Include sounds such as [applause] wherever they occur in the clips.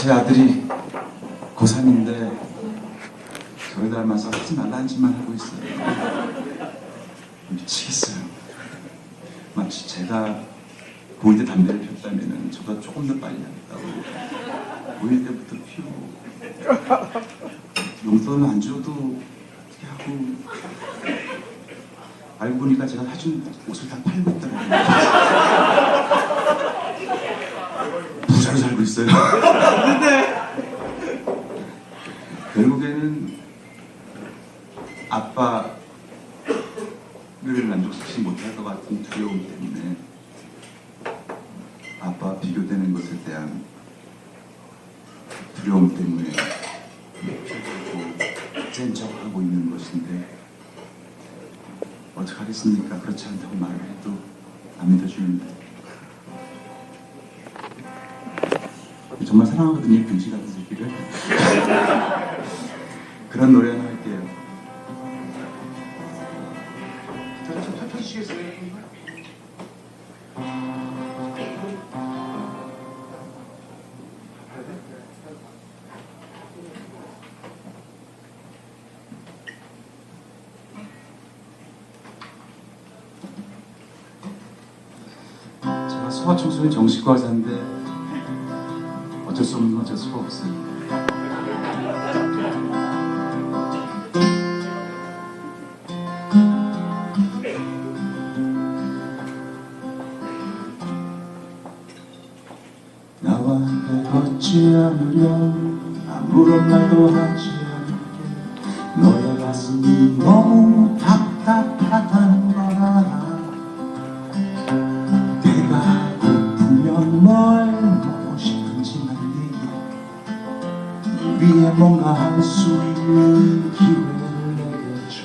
제 아들이 고3인데 저를 닮아서 하지 말라는 짓만 하고 있어요. 미치겠어요. 마치 제가 보일 때 담배를 폈다면 저보다 조금 더 빨리 하겠다고 보일 때부터 피우고 용돈을 안 줘도 어떻게 하고 알고 보니까 제가 사준 옷을 다 팔고 있더라고 요. 부자로 살고 있어요. [laughs] 결국에는 아빠를 만족시키지 못할 것 같은 두려움 때문에 아빠와 비교되는 것에 대한 두려움 때문에 센 척하고 있는 것인데 어떡하겠습니까? 그렇지 않다고 말을 해도 안 믿어주는데 정말 사랑하거든요 병신 같은 새끼를 그런 노래 하나 할게요? 제가 소아청소년 정신과 의사인데 없는 건 어쩔 수가 없어요 나와 함께 걷지 않으렴 아무런 말도 하지 않을게 너의 가슴이 너무 답답하다는 걸 얘기해 널 위해 뭔가 할수 있는 기회를 내게 줘.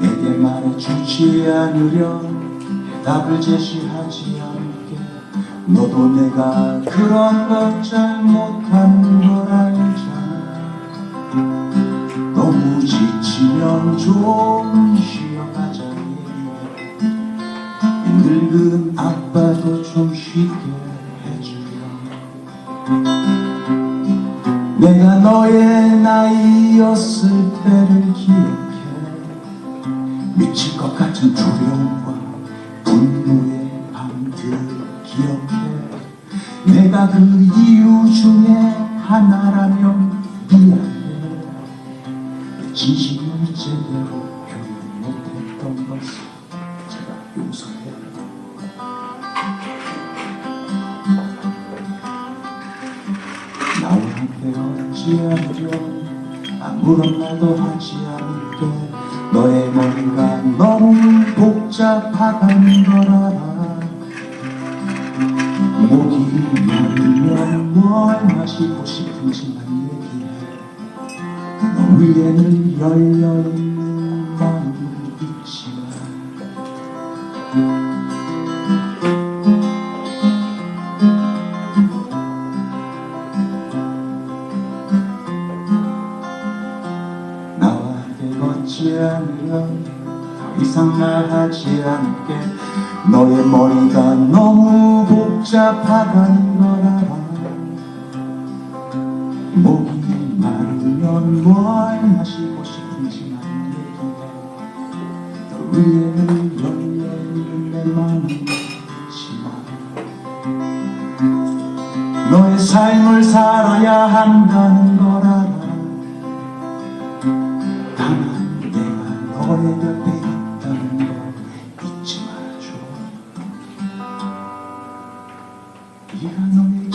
내게 말해주지 않으렴 대답을 제시하지 않을게. 너도 내가 그런 걸 잘못한 걸 알잖아 너무 지치면 좀 쉬어가자. 늙은 아빠 너의 나이였을 때를 기억해. 미칠 것 같은 두려움과 분노의 밤들 기억해. 내가 그 이유 중에 하나라면 미안해. 진심을 제대로 나와 함께 걷지 않으렴 아무런 말도 하지 않을게 너의 머리가 너무 복잡하다는 걸 알아 목이 마르면 뭘 마시고 싶은지만 얘기해 너 위에는 열려있는 않으면 더 이상 말하지 않게 너의 머리가 너무 복잡하다는 걸 알아 목이 마르면 뭘 마시고 싶은지만 얘기해. 너 위에는 열려있는 내 마음이 있지만 너의 삶을 살아야 한다는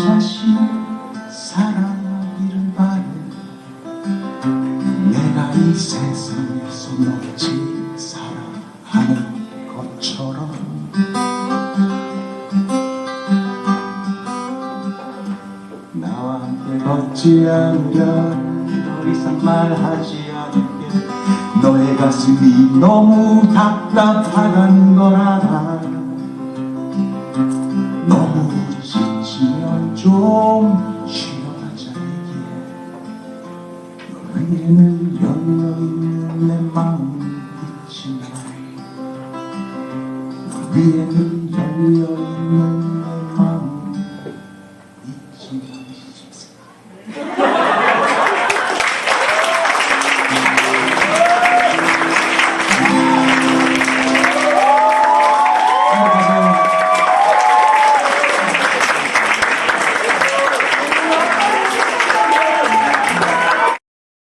자신을 사랑하기를 바래 내가 이 세상에서 널 제일 사랑하는 것처럼. 나와 함께 걷지 않으면 더 이상 말하지 않을게. 너의 가슴이 너무 답답하다는 걸 알아 좀 쉬어가자 얘기해. 너에게는 열려있는 내 마음이 있지만 너 위에는